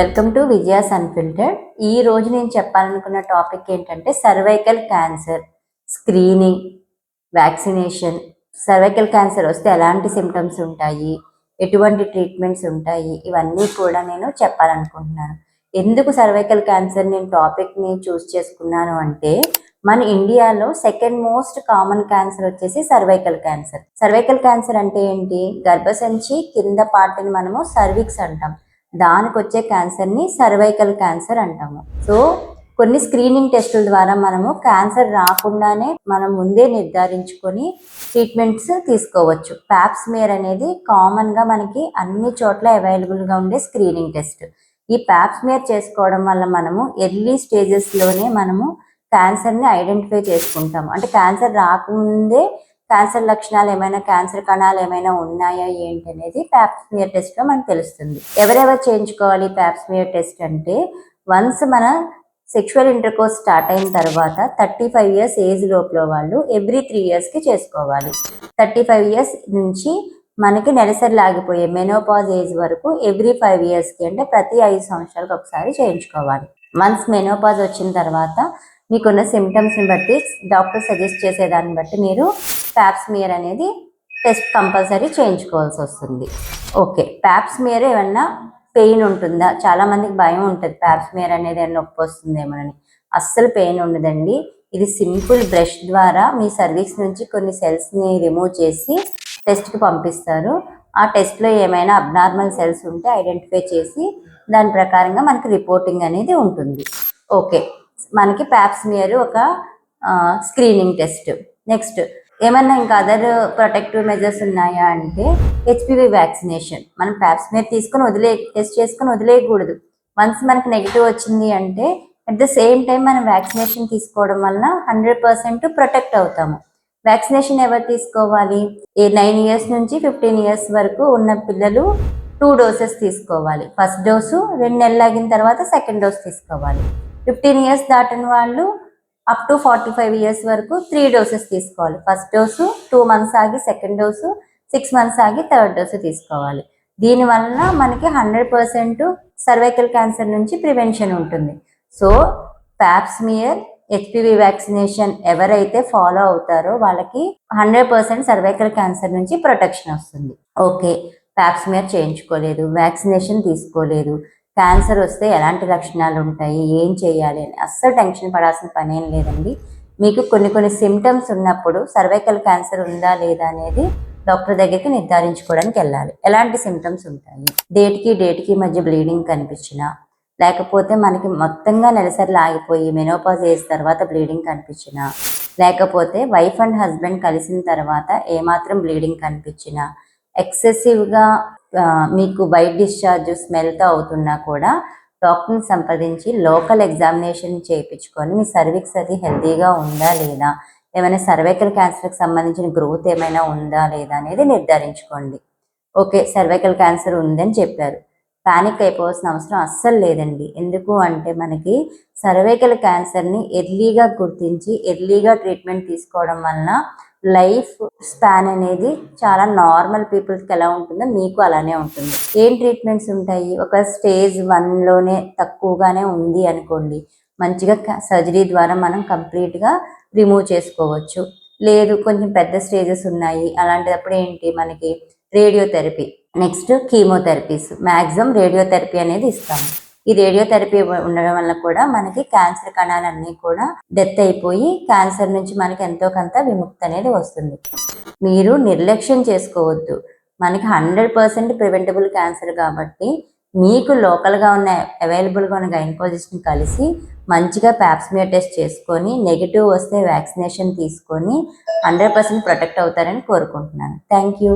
Welcome to Vijaya's unfiltered ఈ రోజు నేను చెప్పాలనుకున్న టాపిక్ ఏంటంటే cervical cancer screening vaccination cervical cancer వస్తే ఎలాంటి సిమ్టమ్స్ ఉంటాయి? ఎటువంటి ట్రీట్మెంట్స్ ఉంటాయి? ఇవన్నీ కూడా నేను చెప్పాలనుకుంటున్నాను. ఎందుకు సర్వైకల్ క్యాన్సర్ నేను టాపిక్ని చూస్ చేసుకున్నాను అంటే మన ఇండియాలో సెకండ్ మోస్ట్ కామన్ క్యాన్సర్ వచ్చేసి సర్వైకల్ క్యాన్సర్ సర్వైకల్ క్యాన్సర్ అంటే ఏంటి? గర్భసంచి కింద పార్ట్ని మనము సర్విక్స్ అంటాం. దానికి వచ్చే క్యాన్సర్ని సర్వైకల్ క్యాన్సర్ అంటాము. సో కొన్ని స్క్రీనింగ్ టెస్టుల ద్వారా మనము క్యాన్సర్ రాకుండానే మనం ముందే నిర్ధారించుకొని ట్రీట్మెంట్స్ తీసుకోవచ్చు. ప్యాప్స్మియర్ అనేది కామన్గా మనకి అన్ని చోట్ల అవైలబుల్గా ఉండే స్క్రీనింగ్ టెస్ట్. ఈ ప్యాప్స్మియర్ చేసుకోవడం వల్ల మనము ఎర్లీ స్టేజెస్లోనే మనము క్యాన్సర్ని ఐడెంటిఫై చేసుకుంటాము. అంటే క్యాన్సర్ రాకముందే క్యాన్సర్ లక్షణాలు ఏమైనా క్యాన్సర్ కణాలు ఏమైనా ఉన్నాయా ఏంటి అనేది ప్యాప్స్మియర్ టెస్ట్లో మనకు తెలుస్తుంది. ఎవరెవరు చేయించుకోవాలి ప్యాప్స్మియర్ టెస్ట్ అంటే వన్స్ మన సెక్షువల్ ఇంటర్కోర్స్ స్టార్ట్ అయిన తర్వాత థర్టీ ఫైవ్ ఇయర్స్ ఏజ్ లోపల వాళ్ళు ఎవ్రీ త్రీ ఇయర్స్కి చేసుకోవాలి. థర్టీ ఫైవ్ ఇయర్స్ నుంచి మనకి నెలసరి లాగిపోయే మెనోపాజ్ ఏజ్ వరకు ఎవ్రీ ఫైవ్ ఇయర్స్కి అంటే ప్రతి ఐదు సంవత్సరాలకు ఒకసారి చేయించుకోవాలి. వన్స్ మెనోపాజ్ వచ్చిన తర్వాత మీకున్న సిమ్టమ్స్ని బట్టి డాక్టర్ సజెస్ట్ చేసేదాన్ని బట్టి మీరు ప్యాప్స్మియర్ అనేది టెస్ట్ కంపల్సరీ చేయించుకోవాల్సి వస్తుంది. ఓకే ప్యాప్స్మియర్ ఏమన్నా పెయిన్ ఉంటుందా? చాలా మందికి భయం ఉంటుంది ప్యాప్స్మియర్ అనేది ఏమైనా నొప్పి వస్తుందేమోనని అస్సలు పెయిన్ ఉండదండి. ఇది సింపుల్ బ్రష్ ద్వారా మీ సర్వీస్ నుంచి కొన్ని సెల్స్ని రిమూవ్ చేసి టెస్ట్కి పంపిస్తారు. ఆ టెస్ట్లో ఏమైనా అబ్నార్మల్ సెల్స్ ఉంటే ఐడెంటిఫై చేసి దాని ప్రకారంగా మనకి రిపోర్టింగ్ అనేది ఉంటుంది. ఓకే మనకి ప్యాప్స్మియర్ ఒక స్క్రీనింగ్ టెస్ట్ నెక్స్ట్ ఏమన్నా ఇంకా అదర్ ప్రొటెక్టివ్ మెజర్స్ ఉన్నాయా అంటే హెచ్పివి వ్యాక్సినేషన్ మనం ప్యాప్స్మియర్ తీసుకొని వదిలే టెస్ట్ చేసుకొని వదిలేయకూడదు. వన్స్ మనకి నెగిటివ్ వచ్చింది అంటే అట్ ద సేమ్ టైం మనం వ్యాక్సినేషన్ తీసుకోవడం వలన హండ్రెడ్ పర్సెంట్ ప్రొటెక్ట్ అవుతాము. వ్యాక్సినేషన్ ఎవరు తీసుకోవాలి? ఏ నైన్ ఇయర్స్ నుంచి ఫిఫ్టీన్ ఇయర్స్ వరకు ఉన్న పిల్లలు టూ డోసెస్ తీసుకోవాలి. ఫస్ట్ డోసు రెండు నెలలు ఆగిన తర్వాత సెకండ్ డోస్ తీసుకోవాలి. ఫిఫ్టీన్ ఇయర్స్ దాటిన వాళ్ళు up to forty five years వరకు త్రీ డోసెస్ తీసుకోవాలి. ఫస్ట్ డోసు టూ మంత్స్ ఆగి సెకండ్ డోసు సిక్స్ మంత్స్ ఆగి థర్డ్ డోసు తీసుకోవాలి. దీనివల్ల మనకి హండ్రెడ్ పర్సెంట్ సర్వైకల్ క్యాన్సర్ నుంచి ప్రివెన్షన్ ఉంటుంది. So pap smear HPV vaccination ఎవరైతే ఫాలో అవుతారో వాళ్ళకి హండ్రెడ్ పర్సెంట్ సర్వైకల్ క్యాన్సర్ నుంచి ప్రొటెక్షన్ వస్తుంది. ఓకే ప్యాప్స్మియర్ చేయించుకోలేదు. వ్యాక్సినేషన్ తీసుకోలేదు. క్యాన్సర్ వస్తే ఎలాంటి లక్షణాలు ఉంటాయి? ఏం చేయాలి అని అస్సలు టెన్షన్ పడాల్సిన పని ఏం లేదండి. మీకు కొన్ని కొన్ని సిమ్టమ్స్ ఉన్నప్పుడు సర్వైకల్ క్యాన్సర్ ఉందా లేదా అనేది డాక్టర్ దగ్గరికి నిర్ధారించుకోవడానికి వెళ్ళాలి. ఎలాంటి సిమ్టమ్స్ ఉంటాయి? డేట్కి డేట్కి మధ్య బ్లీడింగ్ కనిపించినా లేకపోతే మనకి మొత్తంగా నెలసరి ఆగిపోయి మెనోపాజ్ చేసిన తర్వాత బ్లీడింగ్ కనిపించినా లేకపోతే వైఫ్ అండ్ హస్బెండ్ కలిసిన తర్వాత ఏమాత్రం బ్లీడింగ్ కనిపించినా ఎక్సెసివ్గా మీకు వైట్ డిశ్చార్జ్ స్మెల్తో అవుతున్నా కూడా డాక్టర్ని సంప్రదించి లోకల్ ఎగ్జామినేషన్ చేయించుకొని మీ సర్వీక్స్ అది హెల్తీగా ఉందా లేదా? ఏమైనా సర్వైకల్ క్యాన్సర్కి సంబంధించిన గ్రోత్ ఏమైనా ఉందా లేదా అనేది నిర్ధారించుకోండి. ఓకే సర్వైకల్ క్యాన్సర్ ఉందని చెప్పారు. పానిక్ అయిపోవాల్సిన అవసరం అస్సలు లేదండి. ఎందుకు అంటే మనకి సర్వైకల్ క్యాన్సర్ని ఎర్లీగా గుర్తించి ఎర్లీగా ట్రీట్మెంట్ తీసుకోవడం వలన లైఫ్ స్పాన్ అనేది చాలా నార్మల్ పీపుల్స్కి ఎలా ఉంటుందో మీకు అలానే ఉంటుంది. ఏం ట్రీట్మెంట్స్ ఉంటాయి? ఒక స్టేజ్ వన్లోనే తక్కువగానే ఉంది అనుకోండి మంచిగా సర్జరీ ద్వారా మనం కంప్లీట్గా రిమూవ్ చేసుకోవచ్చు. లేదు కొంచెం పెద్ద స్టేజెస్ ఉన్నాయి అలాంటిదప్పుడు ఏంటి? మనకి radiotherapy next chemotherapies maximum radiotherapy అనేది ఇస్తాము. ఈ రేడియోథెరపీ ఉండడం వల్ల కూడా మనకి క్యాన్సర్ కణాలన్నీ కూడా డెత్ అయిపోయి క్యాన్సర్ నుంచి మనకి ఎంతో కొంత విముక్తి అనేది వస్తుంది. మీరు నిర్లక్ష్యం చేసుకోవద్దు. మనకి హండ్రెడ్ పర్సెంట్ ప్రివెంటబుల్ క్యాన్సర్ కాబట్టి మీకు లోకల్గా ఉన్న అవైలబుల్గా ఉన్న గైనకాలజిస్ట్ని కలిసి మంచిగా ప్యాప్స్మియర్ టెస్ట్ చేసుకొని నెగిటివ్ వస్తే వ్యాక్సినేషన్ తీసుకొని హండ్రెడ్ పర్సెంట్ ప్రొటెక్ట్ అవుతారని కోరుకుంటున్నాను. Thank you